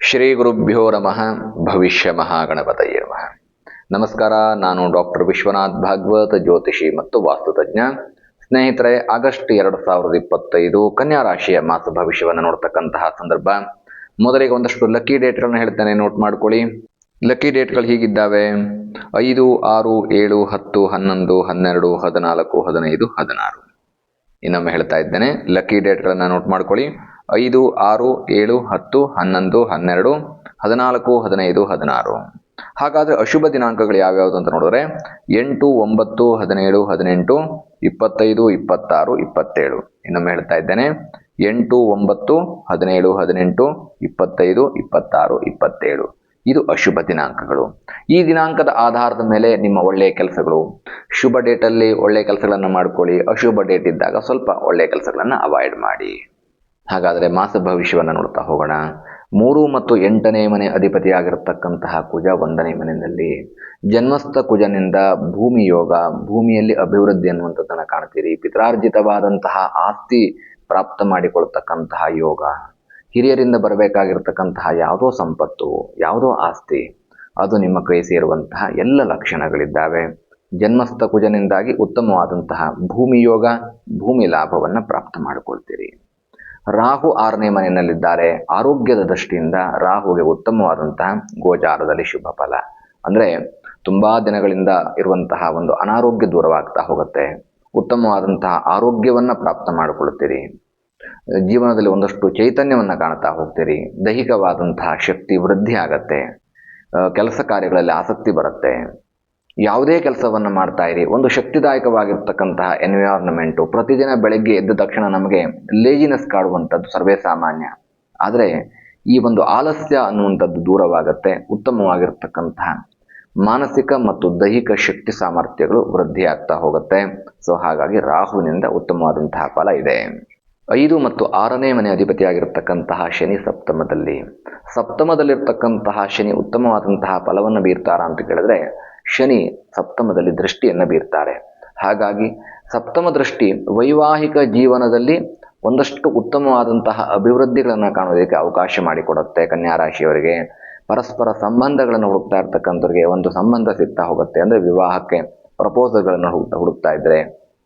ಶ್ರೀ ಗುರುಭ್ಯೋ ನಮಃ. ಭವಿಷ್ಯ ಮಹಾಗಣಪತಯೇ ನಮಃ. ನಮಸ್ಕಾರ, ನಾನು ಡಾಕ್ಟರ್ ವಿಶ್ವನಾಥ್ ಭಾಗವತ್ ಜ್ಯೋತಿಷಿ ಮತ್ತು ವಾಸ್ತುತಜ್ಞ ಸ್ನೇಹಿತರೆ, ಆಗಸ್ಟ್ ಎರಡು ಸಾವಿರದ ಇಪ್ಪತ್ತೈದು ಕನ್ಯಾ ರಾಶಿಯ ಮಾಸ ಭವಿಷ್ಯವನ್ನು ನೋಡ್ತಕ್ಕಂತಹ ಸಂದರ್ಭ. ಮೊದಲಿಗೆ ಒಂದಷ್ಟು ಲಕ್ಕಿ ಡೇಟ್ಗಳನ್ನು ಹೇಳ್ತೇನೆ ನೋಟ್ ಮಾಡ್ಕೊಳ್ಳಿ. ಲಕ್ಕಿ ಡೇಟ್ಗಳು ಹೀಗಿದ್ದಾವೆ. ಐದು, ಆರು, ಏಳು, ಹತ್ತು, ಹನ್ನೊಂದು, ಹನ್ನೆರಡು, ಹದಿನಾಲ್ಕು, ಹದಿನೈದು, ಹದಿನಾರು. ಇನ್ನೊಮ್ಮೆ ಹೇಳ್ತಾ ಇದ್ದೇನೆ ಲಕ್ಕಿ ಡೇಟ್ಗಳನ್ನು ನೋಟ್ ಮಾಡ್ಕೊಳ್ಳಿ. ಐದು, ಆರು, ಏಳು, ಹತ್ತು, ಹನ್ನೊಂದು, ಹನ್ನೆರಡು, ಹದಿನಾಲ್ಕು, ಹದಿನೈದು, ಹದಿನಾರು. ಹಾಗಾದರೆ ಅಶುಭ ದಿನಾಂಕಗಳು ಯಾವ್ಯಾವುದು ಅಂತ ನೋಡಿದ್ರೆ, ಎಂಟು, ಒಂಬತ್ತು, ಹದಿನೇಳು, ಹದಿನೆಂಟು, ಇಪ್ಪತ್ತೈದು, ಇಪ್ಪತ್ತಾರು, ಇಪ್ಪತ್ತೇಳು. ಇನ್ನೊಮ್ಮೆ ಹೇಳ್ತಾ ಇದ್ದೇನೆ, ಎಂಟು, ಒಂಬತ್ತು, ಹದಿನೇಳು, ಹದಿನೆಂಟು, ಇಪ್ಪತ್ತೈದು, ಇಪ್ಪತ್ತಾರು, ಇಪ್ಪತ್ತೇಳು. ಇದು ಅಶುಭ ದಿನಾಂಕಗಳು. ಈ ದಿನಾಂಕದ ಆಧಾರದ ಮೇಲೆ ನಿಮ್ಮ ಒಳ್ಳೆಯ ಕೆಲಸಗಳು. ಶುಭ ಡೇಟಲ್ಲಿ ಒಳ್ಳೆಯ ಕೆಲಸಗಳನ್ನು ಮಾಡ್ಕೊಳ್ಳಿ. ಅಶುಭ ಡೇಟ್ ಇದ್ದಾಗ ಸ್ವಲ್ಪ ಒಳ್ಳೆಯ ಕೆಲಸಗಳನ್ನು ಅವಾಯ್ಡ್ ಮಾಡಿ. ಹಾಗಾದರೆ ಮಾಸ ಭವಿಷ್ಯವನ್ನು ನೋಡ್ತಾ ಹೋಗೋಣ. ಮೂರು ಮತ್ತು ಎಂಟನೇ ಮನೆ ಅಧಿಪತಿಯಾಗಿರತಕ್ಕಂತಹ ಕುಜ ಒಂದನೇ ಮನೆಯಲ್ಲಿ ಜನ್ಮಸ್ಥ ಕುಜನಿಂದ ಭೂಮಿ ಯೋಗ, ಭೂಮಿಯಲ್ಲಿ ಅಭಿವೃದ್ಧಿ ಅನ್ನುವಂಥದ್ದನ್ನು ಕಾಣ್ತೀರಿ. ಪಿತ್ರಾರ್ಜಿತವಾದಂತಹ ಆಸ್ತಿ ಪ್ರಾಪ್ತ ಮಾಡಿಕೊಳ್ತಕ್ಕಂತಹ ಯೋಗ. ಹಿರಿಯರಿಂದ ಬರಬೇಕಾಗಿರ್ತಕ್ಕಂತಹ ಯಾವುದೋ ಸಂಪತ್ತು, ಯಾವುದೋ ಆಸ್ತಿ, ಅದು ನಿಮ್ಮ ಕೈ ಸೇರುವಂತಹ ಎಲ್ಲ ಲಕ್ಷಣಗಳಿದ್ದಾವೆ. ಜನ್ಮಸ್ಥ ಕುಜನಿಂದಾಗಿ ಉತ್ತಮವಾದಂತಹ ಭೂಮಿ ಯೋಗ, ಭೂಮಿ ಲಾಭವನ್ನು ಪ್ರಾಪ್ತ ಮಾಡಿಕೊಳ್ತೀರಿ. ರಾಹು ಆರನೇ ಮನೆಯಲ್ಲಿದ್ದಾರೆ. ಆರೋಗ್ಯದ ದೃಷ್ಟಿಯಿಂದ ರಾಹುಗೆ ಉತ್ತಮವಾದಂತಹ ಗೋಚಾರದಲ್ಲಿ ಶುಭ ಫಲ. ಅಂದರೆ ತುಂಬಾ ದಿನಗಳಿಂದ ಇರುವಂತಹ ಒಂದು ಅನಾರೋಗ್ಯ ದೂರವಾಗ್ತಾ ಹೋಗುತ್ತೆ. ಉತ್ತಮವಾದಂತಹ ಆರೋಗ್ಯವನ್ನು ಪ್ರಾಪ್ತ ಮಾಡಿಕೊಳ್ಳುತ್ತೀರಿ. ಜೀವನದಲ್ಲಿ ಒಂದಷ್ಟು ಚೈತನ್ಯವನ್ನು ಕಾಣ್ತಾ ಹೋಗ್ತೀರಿ. ದೈಹಿಕವಾದಂತಹ ಶಕ್ತಿ ವೃದ್ಧಿ ಆಗತ್ತೆ. ಕೆಲಸ ಕಾರ್ಯಗಳಲ್ಲಿ ಆಸಕ್ತಿ ಬರುತ್ತೆ. ಯಾವುದೇ ಕೆಲಸವನ್ನು ಮಾಡ್ತಾ ಇರಿ. ಒಂದು ಶಕ್ತಿದಾಯಕವಾಗಿರ್ತಕ್ಕಂತಹ ಎನ್ವಿರಾನ್ಮೆಂಟು ಪ್ರತಿದಿನ ಬೆಳಗ್ಗೆ ಎದ್ದ ತಕ್ಷಣ ನಮಗೆ ಲೇಜಿನೆಸ್ ಕಾಡುವಂಥದ್ದು ಸರ್ವೇ ಸಾಮಾನ್ಯ. ಆದರೆ ಈ ಒಂದು ಆಲಸ್ಯ ಅನ್ನುವಂಥದ್ದು ದೂರವಾಗತ್ತೆ. ಉತ್ತಮವಾಗಿರ್ತಕ್ಕಂತಹ ಮಾನಸಿಕ ಮತ್ತು ದೈಹಿಕ ಶಕ್ತಿ ಸಾಮರ್ಥ್ಯಗಳು ವೃದ್ಧಿ ಆಗ್ತಾ ಹೋಗುತ್ತೆ. ಸೊ ಹಾಗಾಗಿ ರಾಹುವಿನಿಂದ ಉತ್ತಮವಾದಂತಹ ಫಲ ಇದೆ. ಐದು ಮತ್ತು ಆರನೇ ಮನೆ ಅಧಿಪತಿಯಾಗಿರ್ತಕ್ಕಂತಹ ಶನಿ ಸಪ್ತಮದಲ್ಲಿ. ಸಪ್ತಮದಲ್ಲಿರ್ತಕ್ಕಂತಹ ಶನಿ ಉತ್ತಮವಾದಂತಹ ಫಲವನ್ನು ಬೀರ್ತಾರ ಅಂತ ಕೇಳಿದ್ರೆ ಶನಿ ಸಪ್ತಮದಲ್ಲಿ ದೃಷ್ಟಿಯನ್ನು ಬೀರ್ತಾರೆ. ಹಾಗಾಗಿ ಸಪ್ತಮ ದೃಷ್ಟಿ ವೈವಾಹಿಕ ಜೀವನದಲ್ಲಿ ಒಂದಷ್ಟು ಉತ್ತಮವಾದಂತಹ ಅಭಿವೃದ್ಧಿಗಳನ್ನು ಕಾಣೋದಕ್ಕೆ ಅವಕಾಶ ಮಾಡಿಕೊಡುತ್ತೆ ಕನ್ಯಾ ರಾಶಿಯವರಿಗೆ ಪರಸ್ಪರ ಸಂಬಂಧಗಳನ್ನು ಹುಡುಕ್ತಾ ಇರ್ತಕ್ಕಂಥವ್ರಿಗೆ ಒಂದು ಸಂಬಂಧ ಸಿಗ್ತಾ ಹೋಗುತ್ತೆ ಅಂದರೆ ವಿವಾಹಕ್ಕೆ ಪ್ರಪೋಸಲ್ಗಳನ್ನು ಹುಡುಕ್ತಾ ಹುಡುಕ್ತಾ ಇದ್ದರೆ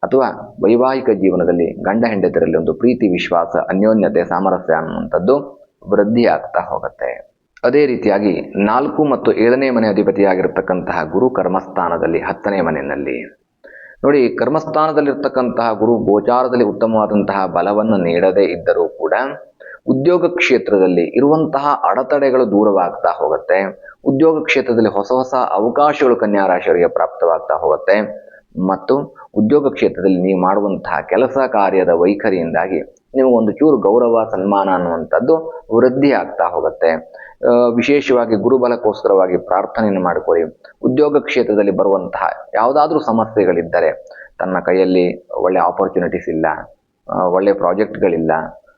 ಅಥವಾ ವೈವಾಹಿಕ ಜೀವನದಲ್ಲಿ ಗಂಡ ಹೆಂಡತಿರಲ್ಲಿ ಒಂದು ಪ್ರೀತಿ, ವಿಶ್ವಾಸ, ಅನ್ಯೋನ್ಯತೆ, ಸಾಮರಸ್ಯ ಅನ್ನುವಂಥದ್ದು ವೃದ್ಧಿ ಆಗ್ತಾ ಹೋಗುತ್ತೆ. ಅದೇ ರೀತಿಯಾಗಿ ನಾಲ್ಕು ಮತ್ತು ಏಳನೇ ಮನೆ ಅಧಿಪತಿಯಾಗಿರ್ತಕ್ಕಂತಹ ಗುರು ಕರ್ಮಸ್ಥಾನದಲ್ಲಿ ಹತ್ತನೇ ಮನೆಯಲ್ಲಿ. ನೋಡಿ, ಕರ್ಮಸ್ಥಾನದಲ್ಲಿರ್ತಕ್ಕಂತಹ ಗುರು ಗೋಚಾರದಲ್ಲಿ ಉತ್ತಮವಾದಂತಹ ಬಲವನ್ನು ನೀಡದೇ ಇದ್ದರೂ ಕೂಡ ಉದ್ಯೋಗ ಕ್ಷೇತ್ರದಲ್ಲಿ ಇರುವಂತಹ ಅಡೆತಡೆಗಳು ದೂರವಾಗ್ತಾ ಹೋಗುತ್ತೆ. ಉದ್ಯೋಗ ಕ್ಷೇತ್ರದಲ್ಲಿ ಹೊಸ ಹೊಸ ಅವಕಾಶಗಳು ಕನ್ಯಾ ರಾಶಿಯವರಿಗೆ ಪ್ರಾಪ್ತವಾಗ್ತಾ ಹೋಗುತ್ತೆ. ಮತ್ತು ಉದ್ಯೋಗ ಕ್ಷೇತ್ರದಲ್ಲಿ ನೀವು ಮಾಡುವಂತಹ ಕೆಲಸ ಕಾರ್ಯದ ವೈಖರಿಯಿಂದಾಗಿ ನಿಮಗೊಂದು ಚೂರು ಗೌರವ, ಸನ್ಮಾನ ಅನ್ನುವಂಥದ್ದು ವೃದ್ಧಿ ಆಗ್ತಾ ಹೋಗುತ್ತೆ. ವಿಶೇಷವಾಗಿ ಗುರುಬಲಕ್ಕೋಸ್ಕರವಾಗಿ ಪ್ರಾರ್ಥನೆಯನ್ನು ಮಾಡಿಕೊಳ್ಳಿ. ಉದ್ಯೋಗ ಕ್ಷೇತ್ರದಲ್ಲಿ ಬರುವಂತಹ ಯಾವುದಾದ್ರೂ ಸಮಸ್ಯೆಗಳಿದ್ದರೆ ತನ್ನ ಕೈಯಲ್ಲಿ ಒಳ್ಳೆ ಆಪರ್ಚುನಿಟೀಸ್ ಇಲ್ಲ ಒಳ್ಳೆ ಪ್ರಾಜೆಕ್ಟ್ಗಳಿಲ್ಲ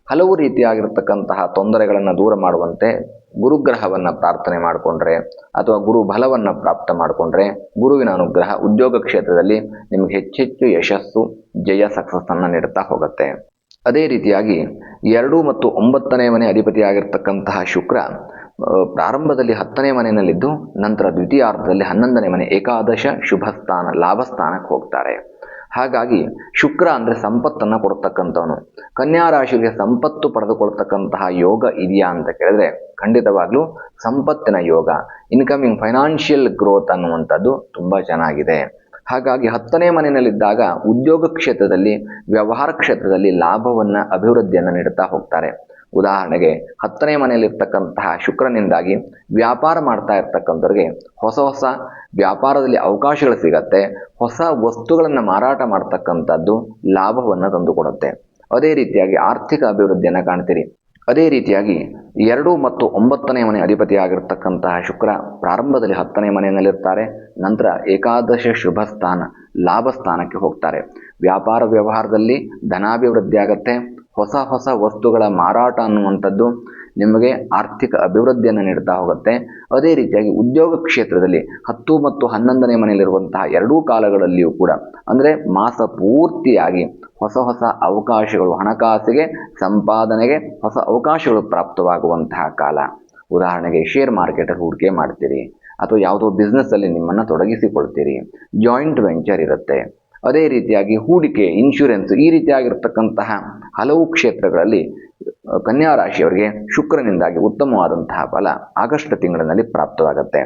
ಹಲವು ರೀತಿಯಾಗಿರ್ತಕ್ಕಂತಹ ತೊಂದರೆಗಳನ್ನು ದೂರ ಮಾಡುವಂತೆ ಗುರುಗ್ರಹವನ್ನು ಪ್ರಾರ್ಥನೆ ಮಾಡಿಕೊಂಡ್ರೆ ಅಥವಾ ಗುರು ಬಲವನ್ನು ಪ್ರಾಪ್ತ ಮಾಡಿಕೊಂಡ್ರೆ ಗುರುವಿನ ಅನುಗ್ರಹ ಉದ್ಯೋಗ ಕ್ಷೇತ್ರದಲ್ಲಿ ನಿಮಗೆ ಹೆಚ್ಚೆಚ್ಚು ಯಶಸ್ಸು, ಜಯ ಸಕ್ಸಸ್ಸನ್ನು ನೀಡುತ್ತಾ ಹೋಗುತ್ತೆ. ಅದೇ ರೀತಿಯಾಗಿ ಎರಡು ಮತ್ತು ಒಂಬತ್ತನೇ ಮನೆ ಅಧಿಪತಿಯಾಗಿರ್ತಕ್ಕಂತಹ ಶುಕ್ರ ಪ್ರಾರಂಭದಲ್ಲಿ ಹತ್ತನೇ ಮನೆಯಲ್ಲಿದ್ದು, ನಂತರ ದ್ವಿತೀಯಾರ್ಧದಲ್ಲಿ ಹನ್ನೊಂದನೇ ಮನೆ ಏಕಾದಶ ಶುಭ ಸ್ಥಾನ ಲಾಭ ಸ್ಥಾನಕ್ಕೆ ಹೋಗ್ತಾರೆ. ಹಾಗಾಗಿ ಶುಕ್ರ ಅಂದರೆ ಸಂಪತ್ತನ್ನು ಕೊಡ್ತಕ್ಕಂಥವನು. ಕನ್ಯಾ ರಾಶಿಗೆ ಸಂಪತ್ತು ಪಡೆದುಕೊಳ್ತಕ್ಕಂತಹ ಯೋಗ ಇದೆಯಾ ಅಂತ ಕೇಳಿದ್ರೆ, ಖಂಡಿತವಾಗ್ಲೂ ಸಂಪತ್ತಿನ ಯೋಗ ಇನ್ಕಮಿಂಗ್ ಫೈನಾನ್ಷಿಯಲ್ ಗ್ರೋತ್ ಅನ್ನುವಂಥದ್ದು ತುಂಬ ಚೆನ್ನಾಗಿದೆ. ಹಾಗಾಗಿ ಹತ್ತನೇ ಮನೆಯಲ್ಲಿದ್ದಾಗ ಉದ್ಯೋಗ ಕ್ಷೇತ್ರದಲ್ಲಿ, ವ್ಯವಹಾರ ಕ್ಷೇತ್ರದಲ್ಲಿ ಲಾಭವನ್ನು, ಅಭಿವೃದ್ಧಿಯನ್ನು ನೀಡುತ್ತಾ ಹೋಗ್ತಾರೆ. ಉದಾಹರಣೆಗೆ ಹತ್ತನೇ ಮನೆಯಲ್ಲಿರ್ತಕ್ಕಂತಹ ಶುಕ್ರನಿಂದಾಗಿ ವ್ಯಾಪಾರ ಮಾಡ್ತಾ ಇರ್ತಕ್ಕಂಥವ್ರಿಗೆ ಹೊಸ ಹೊಸ ವ್ಯಾಪಾರದಲ್ಲಿ ಅವಕಾಶಗಳು ಸಿಗತ್ತೆ, ಹೊಸ ವಸ್ತುಗಳನ್ನು ಮಾರಾಟ ಮಾಡ್ತಕ್ಕಂಥದ್ದು ಲಾಭವನ್ನು ತಂದುಕೊಡುತ್ತೆ. ಅದೇ ರೀತಿಯಾಗಿ ಆರ್ಥಿಕ ಅಭಿವೃದ್ಧಿಯನ್ನು ಕಾಣ್ತೀರಿ. ಅದೇ ರೀತಿಯಾಗಿ ಎರಡು ಮತ್ತು ಒಂಬತ್ತನೇ ಮನೆ ಅಧಿಪತಿಯಾಗಿರ್ತಕ್ಕಂತಹ ಶುಕ್ರ ಪ್ರಾರಂಭದಲ್ಲಿ ಹತ್ತನೇ ಮನೆಯಲ್ಲಿರ್ತಾರೆ, ನಂತರ ಏಕಾದಶ ಶುಭ ಸ್ಥಾನ ಲಾಭ ಸ್ಥಾನಕ್ಕೆ ಹೋಗ್ತಾರೆ. ವ್ಯಾಪಾರ ವ್ಯವಹಾರದಲ್ಲಿ ಧನಾಭಿವೃದ್ಧಿ ಆಗತ್ತೆ ಹೊಸ ಹೊಸ ವಸ್ತುಗಳ ಮಾರಾಟ ಅನ್ನುವಂಥದ್ದು ನಿಮಗೆ ಆರ್ಥಿಕ ಅಭಿವೃದ್ಧಿಯನ್ನು ನೀಡ್ತಾ ಹೋಗುತ್ತೆ. ಅದೇ ರೀತಿಯಾಗಿ ಉದ್ಯೋಗ ಕ್ಷೇತ್ರದಲ್ಲಿ ಹತ್ತು ಮತ್ತು ಹನ್ನೊಂದನೇ ಮನೆಯಲ್ಲಿರುವಂತಹ ಎರಡೂ ಕಾಲಗಳಲ್ಲಿಯೂ ಕೂಡ, ಅಂದರೆ ಮಾಸ ಪೂರ್ತಿಯಾಗಿ ಹೊಸ ಹೊಸ ಅವಕಾಶಗಳು, ಹಣಕಾಸಿಗೆ, ಸಂಪಾದನೆಗೆ ಹೊಸ ಅವಕಾಶಗಳು ಪ್ರಾಪ್ತವಾಗುವಂತಹ ಕಾಲ. ಉದಾಹರಣೆಗೆ ಶೇರ್ ಮಾರ್ಕೆಟಲ್ಲಿ ಹೂಡಿಕೆ ಮಾಡ್ತೀರಿ, ಅಥವಾ ಯಾವುದೋ ಬಿಸ್ನೆಸ್ಸಲ್ಲಿ ನಿಮ್ಮನ್ನು ತೊಡಗಿಸಿಕೊಳ್ತೀರಿ ಜಾಯಿಂಟ್ ವೆಂಚರ್ ಇರುತ್ತೆ. ಅದೇ ರೀತಿಯಾಗಿ ಹೂಡಿಕೆ ಇನ್ಶೂರೆನ್ಸ್ ಈ ರೀತಿಯಾಗಿರ್ತಕ್ಕಂತಹ ಹಲವು ಕ್ಷೇತ್ರಗಳಲ್ಲಿ ಕನ್ಯಾ ರಾಶಿಯವರಿಗೆ ಶುಕ್ರನಿಂದಾಗಿ ಉತ್ತಮವಾದಂತಹ ಫಲ ಆಗಸ್ಟ್ ತಿಂಗಳಿನಲ್ಲಿ ಪ್ರಾಪ್ತವಾಗುತ್ತೆ.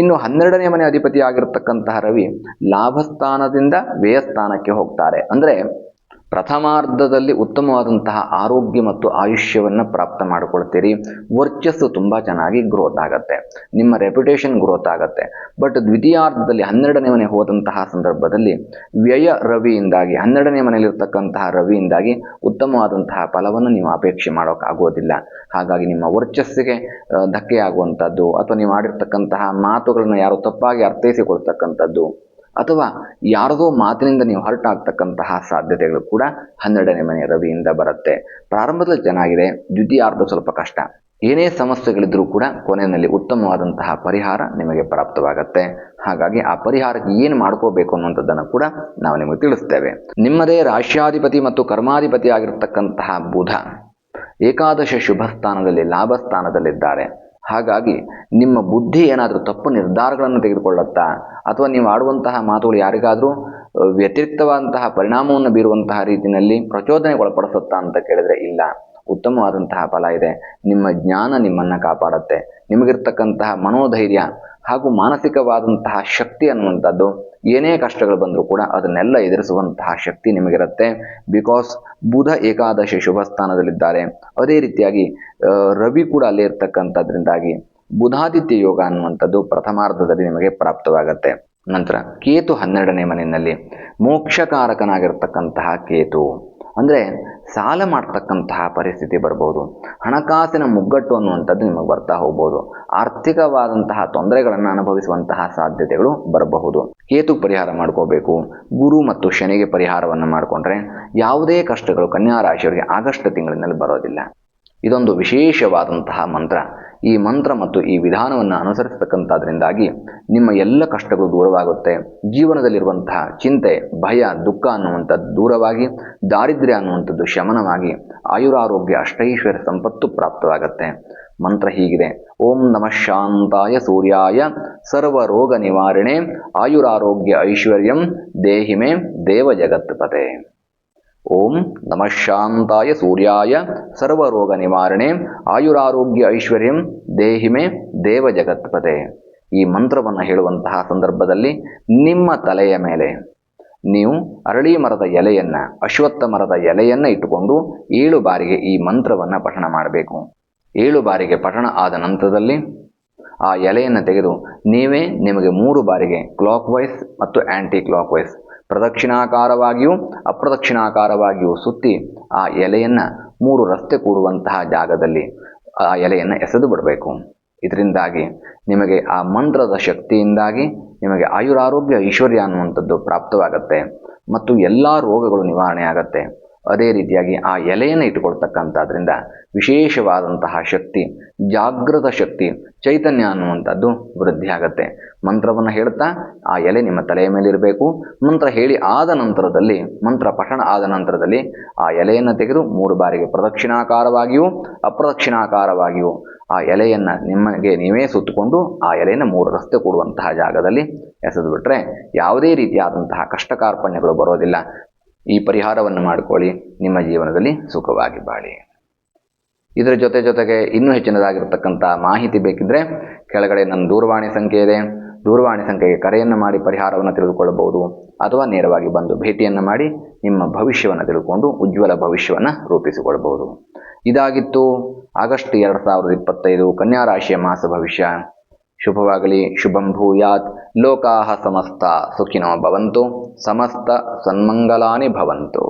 ಇನ್ನು ಹನ್ನೆರಡನೇ ಮನೆ ಅಧಿಪತಿ ಆಗಿರ್ತಕ್ಕಂತಹ ರವಿ ಲಾಭಸ್ಥಾನದಿಂದ ವ್ಯಯಸ್ಥಾನಕ್ಕೆ ಹೋಗ್ತಾರೆ. ಅಂದರೆ ಪ್ರಥಮಾರ್ಧದಲ್ಲಿ ಉತ್ತಮವಾದಂತಹ ಆರೋಗ್ಯ ಮತ್ತು ಆಯುಷ್ಯವನ್ನು ಪ್ರಾಪ್ತ ಮಾಡಿಕೊಳ್ತೀರಿ. ವರ್ಚಸ್ಸು ತುಂಬ ಚೆನ್ನಾಗಿ ಗ್ರೋತ್ ಆಗುತ್ತೆ. ನಿಮ್ಮ ರೆಪ್ಯುಟೇಷನ್ ಗ್ರೋತ್ ಆಗುತ್ತೆ. ಬಟ್ ದ್ವಿತೀಯಾರ್ಧದಲ್ಲಿ ಹನ್ನೆರಡನೇ ಮನೆ ಹೋದಂತಹ ಸಂದರ್ಭದಲ್ಲಿ ವ್ಯಯ ರವಿಯಿಂದಾಗಿ, ಹನ್ನೆರಡನೇ ಮನೆಯಲ್ಲಿರ್ತಕ್ಕಂತಹ ರವಿಯಿಂದಾಗಿ ಉತ್ತಮವಾದಂತಹ ಫಲವನ್ನು ನೀವು ಅಪೇಕ್ಷೆ ಮಾಡೋಕ್ಕಾಗೋದಿಲ್ಲ. ಹಾಗಾಗಿ ನಿಮ್ಮ ವರ್ಚಸ್ಸಿಗೆ ಧಕ್ಕೆಯಾಗುವಂಥದ್ದು ಅಥವಾ ನೀವು ಆಡಿರ್ತಕ್ಕಂತಹ ಮಾತುಗಳನ್ನು ಯಾರು ತಪ್ಪಾಗಿ ಅರ್ಥೈಸಿಕೊಳ್ತಕ್ಕಂಥದ್ದು ಅಥವಾ ಯಾರದೋ ಮಾತಿನಿಂದ ನೀವು ಹರ್ಟ್ ಆಗ್ತಕ್ಕಂತಹ ಸಾಧ್ಯತೆಗಳು ಕೂಡ ಹನ್ನೆರಡನೇ ಮನೆ ರವಿಯಿಂದ ಬರುತ್ತೆ. ಪ್ರಾರಂಭದಲ್ಲಿ ಚೆನ್ನಾಗಿದೆ, ದ್ವಿತೀಯಾರ್ಧ ಸ್ವಲ್ಪ ಕಷ್ಟ. ಏನೇ ಸಮಸ್ಯೆಗಳಿದ್ರೂ ಕೂಡ ಕೊನೆಯಲ್ಲಿ ಉತ್ತಮವಾದಂತಹ ಪರಿಹಾರ ನಿಮಗೆ ಪ್ರಾಪ್ತವಾಗತ್ತೆ. ಹಾಗಾಗಿ ಆ ಪರಿಹಾರಕ್ಕೆ ಏನು ಮಾಡ್ಕೋಬೇಕು ಅನ್ನುವಂಥದ್ದನ್ನು ಕೂಡ ನಾವು ನಿಮಗೆ ತಿಳಿಸ್ತೇವೆ. ನಿಮ್ಮದೇ ರಾಶ್ಯಾಧಿಪತಿ ಮತ್ತು ಕರ್ಮಾಧಿಪತಿ ಆಗಿರತಕ್ಕಂತಹ ಬುಧ ಏಕಾದಶ ಶುಭ ಸ್ಥಾನದಲ್ಲಿ ಲಾಭ ಸ್ಥಾನದಲ್ಲಿದ್ದಾರೆ ಹಾಗಾಗಿ ನಿಮ್ಮ ಬುದ್ಧಿ ಏನಾದರೂ ತಪ್ಪು ನಿರ್ಧಾರಗಳನ್ನು ತೆಗೆದುಕೊಳ್ಳುತ್ತಾ, ಅಥವಾ ನೀವು ಆಡುವಂತಹ ಮಾತುಗಳು ಯಾರಿಗಾದರೂ ವ್ಯತಿರಿಕ್ತವಾದಂತಹ ಪರಿಣಾಮವನ್ನು ಬೀರುವಂತಹ ರೀತಿಯಲ್ಲಿ ಪ್ರಚೋದನೆ ಒಳಪಡಿಸುತ್ತಾ ಅಂತ ಕೇಳಿದರೆ ಇಲ್ಲ. ಉತ್ತಮವಾದಂತಹ ಫಲ ಇದೆ. ನಿಮ್ಮ ಜ್ಞಾನ ನಿಮ್ಮನ್ನು ಕಾಪಾಡುತ್ತೆ. ನಿಮಗಿರ್ತಕ್ಕಂತಹ ಮನೋಧೈರ್ಯ ಹಾಗೂ ಮಾನಸಿಕವಾದಂತಹ ಶಕ್ತಿ ಅನ್ನುವಂಥದ್ದು ಏನೇ ಕಷ್ಟಗಳು ಬಂದರೂ ಕೂಡ ಅದನ್ನೆಲ್ಲ ಎದುರಿಸುವಂತಹ ಶಕ್ತಿ ನಿಮಗಿರುತ್ತೆ. ಬಿಕಾಸ್ ಬುಧ ಏಕಾದಶಿ ಶುಭ ಸ್ಥಾನದಲ್ಲಿದ್ದಾರೆ ಅದೇ ರೀತಿಯಾಗಿ ರವಿ ಕೂಡ ಅಲ್ಲಿ ಇರ್ತಕ್ಕಂಥದ್ರಿಂದಾಗಿ ಬುಧಾದಿತ್ಯ ಯೋಗ ಅನ್ನುವಂಥದ್ದು ಪ್ರಥಮಾರ್ಧದಲ್ಲಿ ನಿಮಗೆ ಪ್ರಾಪ್ತವಾಗುತ್ತೆ. ನಂತರ ಕೇತು ಹನ್ನೆರಡನೇ ಮನೆಯಲ್ಲಿ ಮೋಕ್ಷಕಾರಕನಾಗಿರ್ತಕ್ಕಂತಹ ಕೇತು. ಅಂದರೆ ಸಾಲ ಮಾಡ್ತಕ್ಕಂತಹ ಪರಿಸ್ಥಿತಿ ಬರ್ಬೋದು. ಹಣಕಾಸಿನ ಮುಗ್ಗಟ್ಟು ಅನ್ನುವಂಥದ್ದು ನಿಮಗೆ ಬರ್ತಾ ಹೋಗ್ಬೋದು. ಆರ್ಥಿಕವಾದಂತಹ ತೊಂದರೆಗಳನ್ನು ಅನುಭವಿಸುವಂತಹ ಸಾಧ್ಯತೆಗಳು ಬರಬಹುದು. ಕೇತು ಪರಿಹಾರ ಮಾಡ್ಕೋಬೇಕು. ಗುರು ಮತ್ತು ಶನಿಗೆ ಪರಿಹಾರವನ್ನು ಮಾಡಿಕೊಂಡ್ರೆ ಯಾವುದೇ ಕಷ್ಟಗಳು ಕನ್ಯಾ ರಾಶಿಯವರಿಗೆ ಆಗಸ್ಟ್ ತಿಂಗಳಿನಲ್ಲಿ ಬರೋದಿಲ್ಲ. ಇದೊಂದು ವಿಶೇಷವಾದಂತಹ ಮಂತ್ರ. ಈ ಮಂತ್ರ ಮತ್ತು ಈ ವಿಧಾನವನ್ನು ಅನುಸರಿಸತಕ್ಕಂಥದ್ರಿಂದಾಗಿ ನಿಮ್ಮ ಎಲ್ಲ ಕಷ್ಟಗಳು ದೂರವಾಗುತ್ತೆ. ಜೀವನದಲ್ಲಿರುವಂತಹ ಚಿಂತೆ, ಭಯ, ದುಃಖ ಅನ್ನುವಂಥದ್ದು ದೂರವಾಗಿ, ದಾರಿದ್ರ್ಯ ಅನ್ನುವಂಥದ್ದು ಶಮನವಾಗಿ, ಆಯುರಾರೋಗ್ಯ, ಅಷ್ಟೈಶ್ವರ್ಯ ಸಂಪತ್ತು ಪ್ರಾಪ್ತವಾಗುತ್ತೆ. ಮಂತ್ರ ಹೀಗಿದೆ. ಓಂ ನಮಃ ಶಾಂತಾಯ ಸೂರ್ಯಾಯ ಸರ್ವ ರೋಗ ನಿವಾರಣೆ, ಆಯುರಾರೋಗ್ಯ ಐಶ್ವರ್ಯಂ, ದೇಹಿಮೆ ದೇವ ಜಗತ್ಪತೆ ಓಂ ನಮಃ ಶಾಂತಾಯ ಸೂರ್ಯಾಯ ಸರ್ವರೋಗ ನಿವಾರಣೆ ಆಯುರಾರೋಗ್ಯ ಐಶ್ವರ್ಯಂ ದೇಹಿಮೆ ದೇವ ಜಗತ್ಪದೆ ಈ ಮಂತ್ರವನ್ನು ಹೇಳುವಂತಹ ಸಂದರ್ಭದಲ್ಲಿ ನಿಮ್ಮ ತಲೆಯ ಮೇಲೆ ನೀವು ಅರಳಿ ಮರದ ಎಲೆಯನ್ನು, ಅಶ್ವತ್ಥ ಮರದ ಎಲೆಯನ್ನು ಇಟ್ಟುಕೊಂಡು ಏಳು ಬಾರಿಗೆ ಈ ಮಂತ್ರವನ್ನು ಪಠಣ ಮಾಡಬೇಕು. ಏಳು ಬಾರಿಗೆ ಪಠಣ ಆದ ನಂತರದಲ್ಲಿ ಆ ಎಲೆಯನ್ನು ತೆಗೆದು ನೀವೇ ನಿಮಗೆ ಮೂರು ಬಾರಿಗೆ ಕ್ಲಾಕ್ ವೈಸ್ ಮತ್ತು ಆ್ಯಂಟಿ ಕ್ಲಾಕ್ ವೈಸ್ ಪ್ರದಕ್ಷಿಣಾಕಾರವಾಗಿಯೂ ಅಪ್ರದಕ್ಷಿಣಾಕಾರವಾಗಿಯೂ ಸುತ್ತಿ ಆ ಎಲೆಯನ್ನು ಮೂರು ರಸ್ತೆ ಕೂಡುವಂತಹ ಜಾಗದಲ್ಲಿ ಆ ಎಲೆಯನ್ನು ಎಸೆದು ಬಿಡಬೇಕು. ಇದರಿಂದಾಗಿ ನಿಮಗೆ ಆ ಮಂತ್ರದ ಶಕ್ತಿಯಿಂದಾಗಿ ನಿಮಗೆ ಆಯುರಾರೋಗ್ಯ ಐಶ್ವರ್ಯ ಅನ್ನುವಂಥದ್ದು ಪ್ರಾಪ್ತವಾಗತ್ತೆ. ಮತ್ತು ಎಲ್ಲ ರೋಗಗಳು ನಿವಾರಣೆ ಆಗತ್ತೆ ಅದೇ ರೀತಿಯಾಗಿ ಆ ಎಲೆಯನ್ನು ಇಟ್ಟುಕೊಳ್ತಕ್ಕಂಥದ್ರಿಂದ ವಿಶೇಷವಾದಂತಹ ಶಕ್ತಿ ಜಾಗೃತ ಶಕ್ತಿ, ಚೈತನ್ಯ ಅನ್ನುವಂಥದ್ದು ವೃದ್ಧಿ ಆಗತ್ತೆ. ಮಂತ್ರವನ್ನು ಹೇಳ್ತಾ ಆ ಎಲೆ ನಿಮ್ಮ ತಲೆಯ ಮೇಲೆ ಇರಬೇಕು. ಮಂತ್ರ ಹೇಳಿ ಆದ ನಂತರದಲ್ಲಿ, ಮಂತ್ರ ಪಠಣ ಆದ ನಂತರದಲ್ಲಿ ಆ ಎಲೆಯನ್ನು ತೆಗೆದು ಮೂರು ಬಾರಿಗೆ ಪ್ರದಕ್ಷಿಣಾಕಾರವಾಗಿಯೂ, ಅಪ್ರದಕ್ಷಿಣಾಕಾರವಾಗಿಯೂ ಆ ಎಲೆಯನ್ನು ನಿಮಗೆ ನೀವೇ ಸುತ್ತಕೊಂಡು ಆ ಎಲೆಯನ್ನು ಮೂರು ರಸ್ತೆ ಕೊಡುವಂತಹ ಜಾಗದಲ್ಲಿ ಎಸೆದು ಬಿಟ್ಟರೆ ಯಾವುದೇ ರೀತಿಯಾದಂತಹ ಕಷ್ಟಕಾರ್ಪಣ್ಯಗಳು ಬರೋದಿಲ್ಲ. ಈ ಪರಿಹಾರವನ್ನು ಮಾಡಿಕೊಳ್ಳಿ, ನಿಮ್ಮ ಜೀವನದಲ್ಲಿ ಸುಖವಾಗಿ ಬಾಳಿ ಇದರ ಜೊತೆ ಜೊತೆಗೆ ಇನ್ನೂ ಹೆಚ್ಚಿನದಾಗಿರತಕ್ಕಂಥ ಮಾಹಿತಿ ಬೇಕಿದ್ರೆ ಕೆಳಗಡೆ ನನ್ನ ದೂರವಾಣಿ ಸಂಖ್ಯೆ ಇದೆ. ದೂರವಾಣಿ ಸಂಖ್ಯೆಗೆ ಕರೆಯನ್ನು ಮಾಡಿ ಪರಿಹಾರವನ್ನು ತಿಳಿದುಕೊಳ್ಳಬಹುದು, ಅಥವಾ ನೇರವಾಗಿ ಬಂದು ಭೇಟಿಯನ್ನು ಮಾಡಿ ನಿಮ್ಮ ಭವಿಷ್ಯವನ್ನು ತಿಳ್ಕೊಂಡು ಉಜ್ವಲ ಭವಿಷ್ಯವನ್ನು ರೂಪಿಸಿಕೊಳ್ಳಬಹುದು ಇದಾಗಿತ್ತು ಆಗಸ್ಟ್ ಎರಡು ಸಾವಿರದ ಇಪ್ಪತ್ತೈದು ಕನ್ಯಾ ರಾಶಿಯ ಮಾಸ ಭವಿಷ್ಯ. ಶುಭವಾಗಲಿ ಶುಭಂ ಭೂಯಾತ್. ಲೋಕಾಹ ಸಮಸ್ತ ಸುಖಿನೋ ಭವಂತು ಸಮಸ್ತ ಸನ್ಮಂಗಲಾನಿ ಭವಂತು.